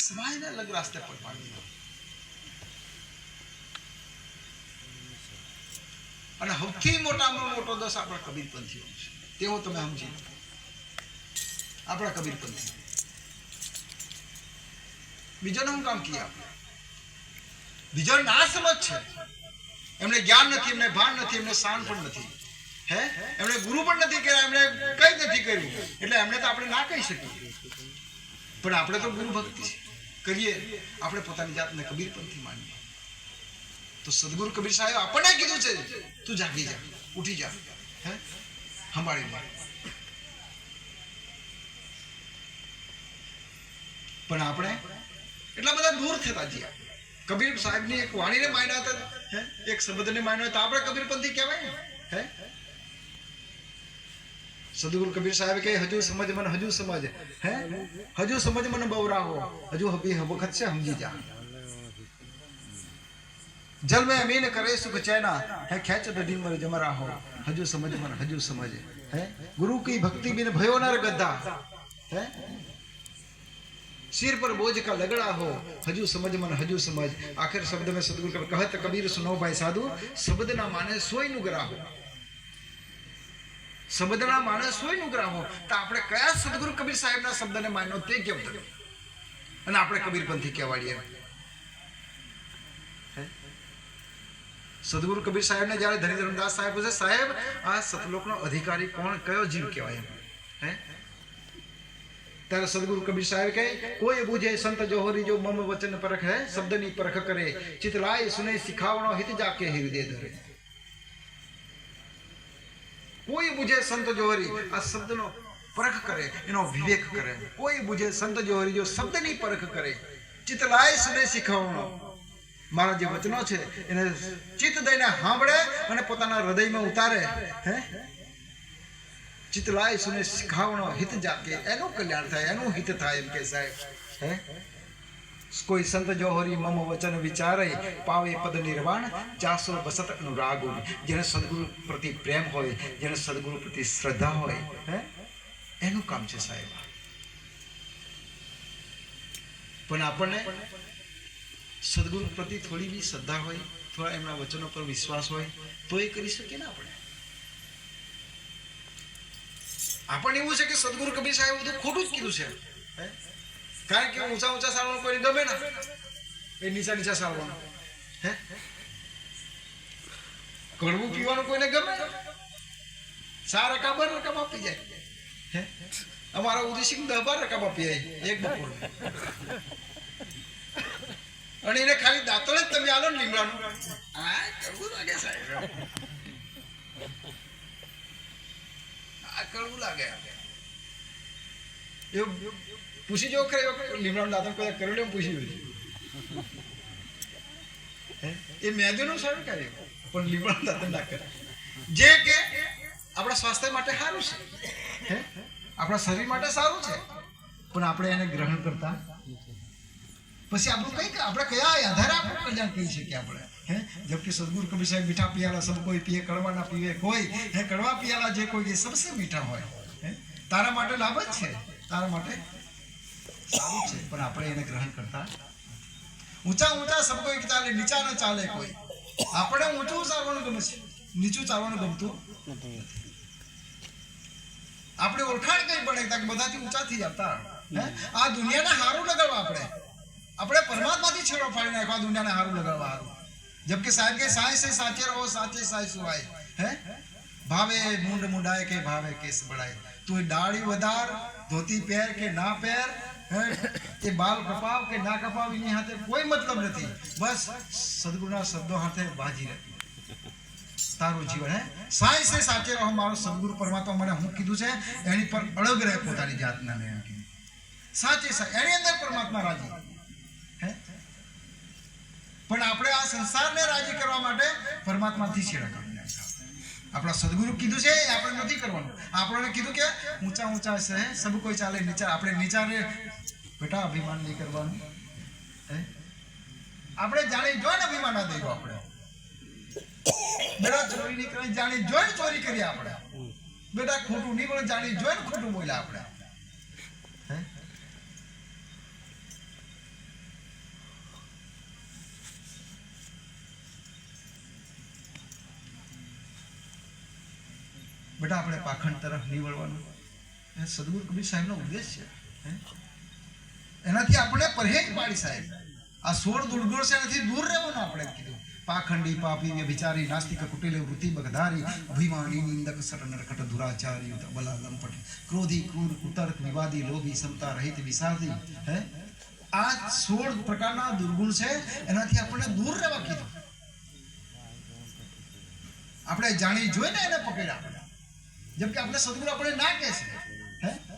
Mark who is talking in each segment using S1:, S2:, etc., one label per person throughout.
S1: સમાજને અલગ રાસ્તે પર પાડ્યો અને સૌથી મોટામાં મોટો દોષ આપણા કબીરપંથીઓ છે તેવો તમે સમજી આપણા કબીરપંથી બીજાનું શું કામ કીએ આપણે બીજો ના સમજ છે એમને જ્ઞાન નથી એમને ભાન નથી એમને શાન પણ નથી હે એમણે ગુરુ પણ નથી કર્યા એમણે કંઈ નથી કર્યું એટલે એમને તો આપણે ના કહી શકીએ. પણ આપણે તો ગુરુ ભક્તિ કરીએ, આપણે પોતાની જાતને કબીરપંથી માનીએ. તો સદગુરુ કબીર સાહેબ આપણને કીધું છે, તું જાગી જા, ઉઠી જા, હે? સંભાળી લે. પણ આપણે એટલા બધા દૂર થતા જઈએ કબીર સાહેબની એક વાણીને માન્યા હતા, હે? એક શબ્દને માન્યો તો આપણે કબીરપંથી કહેવાય હે? સદગુરુ કબીર સાહેબ કે હજુ સમજ મને હજુ સમજ હે હજુ સમજ મને બવરાવો હજુ હબી વખત છે સમજી જા જલ में अमीन करे सुख चैना है खेच दधी मर जमरा हो हजू समझ मन हजू समझ है गुरु की भक्ति बिन भयो नर गद्दा है सिर पर बोझ का लगड़ा हो हजू समझ मन हजू समझ आखिर शब्द में सदगुरु कबीर कहत कबीर सुनो भाई साधु शब्द ना माने सोई नु ગ્રાહો શબ્દના માણસ હોયનું ગ્રાહો તો આપણે કયા સદગુરુ કબીર સાહેબના શબ્દને માન્યો તે કેમ થયો અને આપણે કબીરપંથી કહેવાડીએ. સદગુરુ કબીર સાહેબને જ્યારે ધની ધર્મદાસ સાહેબ પૂછે, સાહેબ, આ સતલોકનો અધિકારી કોણ? કયો જીવ કહેવાય? એમ હે? ત્યારે સદગુરુ કબીર સાહેબ કહે, કોઈ બુજે સંત જોહરી જો મમ વચન પરખ હે, શબ્દની પરખ કરે. ચિતલાય સુને શિખાવણો હિત જાકે હૃદય ધરે. કોઈ બુજે સંત જોહરી આ શબ્દનો પરખ કરે, એનો વિવેક કરે. કોઈ બુજે સંત જોહરી જો શબ્દની પરખ કરે, ચિતલાય સદે શિખાવણો. મારા જે વચનો છે, એને ચિત્ત દઈને સાંભળે અને પોતાના હૃદયમાં ઉતારે. હે? ચિતલાય સુને શીખાવણો, હિત જાગે. એનું કલ્યાણ થાય, એનું હિત થાય એમ કે સાહેબ. હે? કોઈ સંત જોહરી મમ વચન વિચારે, પાવે પદ નિર્વાણ, ચાસો બસત અનુરાગો જેને સદગુરુ પ્રતિ પ્રેમ હોય જેને સદગુરુ પ્રતિ શ્રદ્ધા હોય, હે? એનું કામ છે સાહેબ. પણ આપણને સદગુરુ પ્રતિ થોડી બી શ્રદ્ધા હોય, થોડા એમના વચનો પર વિશ્વાસ હોય, તો એ કરી શકીએ ને આપણે? આપણને એવું છે કે સદગુરુ કબીર સાહેબ બધું ખોટું જ કીધું છે. હે? કારણ કે ઊંચા ઊંચા સારવાનું કોઈને ગમે ના. એ નીચા નીચા સારવાનું હે? કડવું પીવાનું કોઈને ગમે? સાર રકા બાર રકા આપી જાય. અમારા ઉદયસિંહ દહ બાર રકા આપી જાય એક બપોર. અને એને ખાલી દાંતણ જ તમે આલો લીમડાનું. આ કડવું લાગે સાહેબ. આ કડવું લાગે. એવું પૂછી જો ખરે લીમડાનું દાંતણ કોઈ કર્યું એમ પૂછી હે? એ મેદુનું સારું કાર્ય. પણ લીમડાનું દાંતણ ના કરે. જે કે આપણા સ્વાસ્થ્ય માટે સારું છે. આપણા શરીર માટે સારું છે. પણ આપણે એને ગ્રહણ કરતા પછી આપણું કઈ આપણે કયા આધારે આપણું કલ્યાણ કહી શકીએ આપણે? હે? જબકે સદગુરુ કબીર સાહેબ મીઠા પિયાલા સબ કોઈ પીએ, કડવાના પીએ કોઈ. હે, કડવા પિયાલા જે કોઈ એ સબસે મીઠા હોય. હે? તારા માટે લાભ જ છે. તારા માટે સારું છે, પણ આપણે એને ગ્રહણ કરતા ઊંચા ઊંચા શબ્દો ચાલે, નીચા ન ચાલે કોઈ. આપણે ઊંચું ચાલવાનું ગમે છે, નીચું ચાલવાનું ગમતું આપણે ઓળખાણ કઈ પડે કે બધાથી ઊંચા થઈ જતા. આ દુનિયાને હારું લગાડવા આપણે. આપણે પરમાત્માથી છેડો ફાડી નાખવા આ દુનિયાને હારું લગાડવા હારું. જબકે સાહેબ કે સાય સે, સાચે રહો, સાચે સાય સુવાય. હે? ભાવે મુંડ મુંડાય કે ભાવે કેસ બળાય. તું ડાળી વધાર, ધોતી પહેર કે ના પહેર એ બાલ કપાવ કે ના કપાવ એની હાથે કોઈ મતલબ નથી. બસ સદગુરુના શબ્દો હાથે બાજી રહે તારું જીવન, હે? સાય સે સાચે રહો, મારો સદગુરુ પરમાત્મા મને હું કીધું છે, એની પર અળગ રહે પોતાની જાતના ને સાચે સા એની અંદર પરમાત્મા રાજી. હે? પણ આપણે આ સંસારને રાજી કરવા માટે પરમાત્માથી છેડા કરી આપણા સદગુરુ કીધું છે, એ આપણે નથી કરવાનું. આપણને કીધું કે ઊંચા ઊંચા છે સબ કોઈ ચાલે, નીચા, આપણે નીચા બેટા, અભિમાન નહીં કરવાનું. આપણે જાણી જોઈને અભિમાન ના આપણે બેટા, ચોરી નહીં કરી જોઈને ચોરી કરી આપણે. બેટા, ખોટું નહીં બોલે, જાણી જોઈને ખોટું બોલ્યા આપણે. બેટા, આપણે પાખંડ તરફ નહીં વળવાનું એ સદગુરુ કબીર સાહેબનો ઉદ્દેશ છે. હે? એનાથી આપણે પરહેજ પાડી સાહેબ. આ સોળ દુર્ગુણ છે એનાથી દૂર રહેવાનું આપણે કીધું. પાખંડી, પાપી, વ્યભિચારી, નાસ્તિક, કુટિલ, વૃત્તિ, બગધારી, અભિમાની, નિંદક સર નરકટ, દુરાચારી બલા લંપટ, ક્રોધી, ક્રૂર કુતર્ક વિવાદી, લોભી, સમતા, રહિત વિષાદી હે? આ સોળ પ્રકારના દુર્ગુણ છે એનાથી આપણને દૂર રહેવા કીધું. આપણે જાણી જોઈને એને પકડ્યા. આપણે જેમ કે આપણે સદગુરુ આપણે ના કહે છે. હે?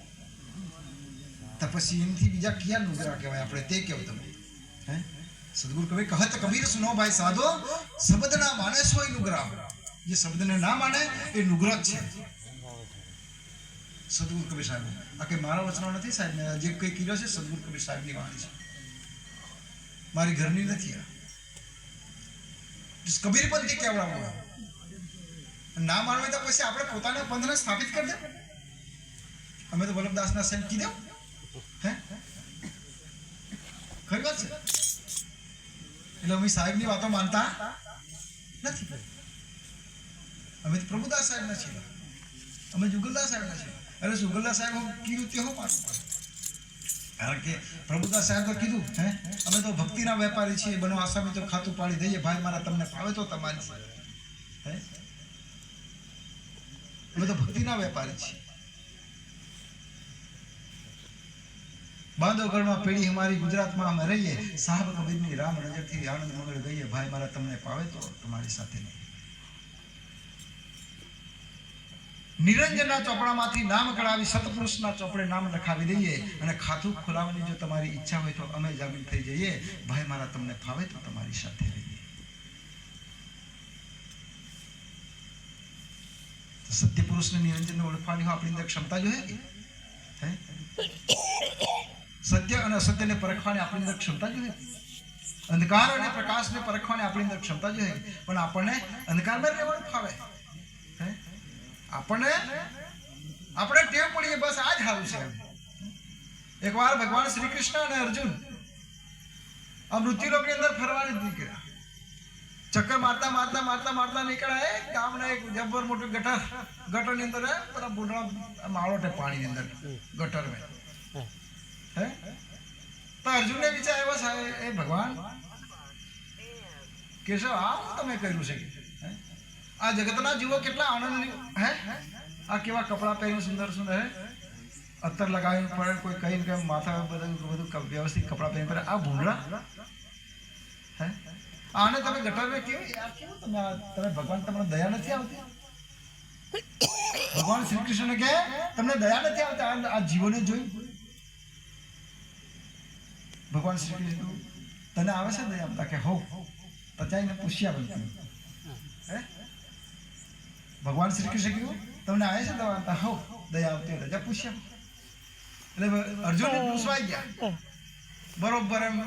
S1: પછી એમથી બીજા ક્યાં નુગરા કહેવાય? આપણે તે કેવું તમે. હે? સદગુરુ કવિ કહત કબીર સુનો ભાઈ સાધો શબ્દ ના માને સોય નુગરા. જે શબ્દને ના માને, એ નુગરા જ છે. સદગુરુ કબીર સાહેબ, આ કે મારા વચનો નથી સાહેબ? મેં જે કંઈ કીધો છે, સદગુરુ કબીર સાહેબની વાણી છે. મારી ઘરની નથી આ. કબીરપંથી કેવડાવો ના માનવે તો પછી આપણે પોતાના પંથને સ્થાપિત કરી દે. અમે તો વલ્લભદાસના સંત કીધું હે ખરી વાત છે? એટલે અમે સાહેબની વાતો માનતા નથી અમે તો પ્રભુદાસ સાહેબના છીએ. અમે જુગલદાસ સાહેબના છીએ. અરે જુગલદાસ સાહેબ કીધું તે હું પડે કારણ કે પ્રભુદાસ સાહેબ તો કીધું, હે? અમે તો ભક્તિના વેપારી છીએ, બનો આસામી તો ખાતું પાડી દઈએ. ભાઈ, મારા તમને ફાવે તો તમારી હે? અમે તો ભક્તિના વેપારી છીએ. બાંધો ઘરમાં પેઢી અમારી ગુજરાતમાં અમે રહીએ. સાહેબ કબીરની રામ નજરથી આણંદ મગર ગઈએ. ભાઈ મારા તમને પાવે તો તમારી સાથે નિરંજનના ચોપડામાંથી નામ કઢાવી સતપુરુષના ચોપડે નામ લખાવી દઈએ અને ખાતું ખોલાવવાની જો તમારી ઈચ્છા હોય તો અમે જામીન થઈ જઈએ. ભાઈ મારા તમને ફાવે તો તમારી સાથે રહીએ. સત્ય પુરુષને નિરંજનને ઓળખવાની આપણી અંદર ક્ષમતા જોઈએ સત્ય અને અસત્યને પરખવાની આપણી અંદર ક્ષમતા જોઈએ અંધકાર અને પ્રકાશને પરખવાની આપણી અંદર ક્ષમતા જોઈએ પણ આપણને અંધકારમાં રહેવાનું ફાવે. આપણને, આપણે ટેવ પડીએ, બસ આ જ સારું છે એકવાર ભગવાન શ્રી કૃષ્ણ અને અર્જુન આ મૃત્યુલોકની અંદર ફરવાની જ નીકળ્યા ચક્કર મારતા મારતા મારતા મારતા નીકળ્યા ગામના એક જબ્બર મોટું ગટર, ગટરની અંદર પેલા બુઢા માળોટે પાણીની અંદર ગટર મેં હે? તો અર્જુનને વિચાર આવ્યો, સાહેબ, એ ભગવાન, કેશવ, આ તમે કર્યું છે? આ જગતના જીવો કેટલા આનંદ હે? આ કેવા કપડાં પહેર્યું, સુંદર સુંદર, હે? અત્તર લગાવ્યું પડે કોઈ કહીને કે માથા બધું બધું વ્યવસ્થિત કપડાં પહેરી પડે આ ભૂંડડા હે? આને તમે ગટરને કેવી યાર કેવું તમે તમે ભગવાન તમને દયા નથી આવતી? ભગવાન શ્રી કૃષ્ણ કે, તમને દયા નથી આવતી? આ જીવોને જોઈ? ભગવાન શ્રી કૃષ્ણ તને આવે છે દયા? આવતા કે, હો. પચાઈને પૂછ્યા બધું હે? ભગવાન શ્રી કૃષ્ણ કીધું તમને આવે છે દવા? આવતા હો. દયા આવતી હોય તો જા પૂછ્યા. એટલે અર્જુન પૂછવાઈ ગયા. બરોબર એમ.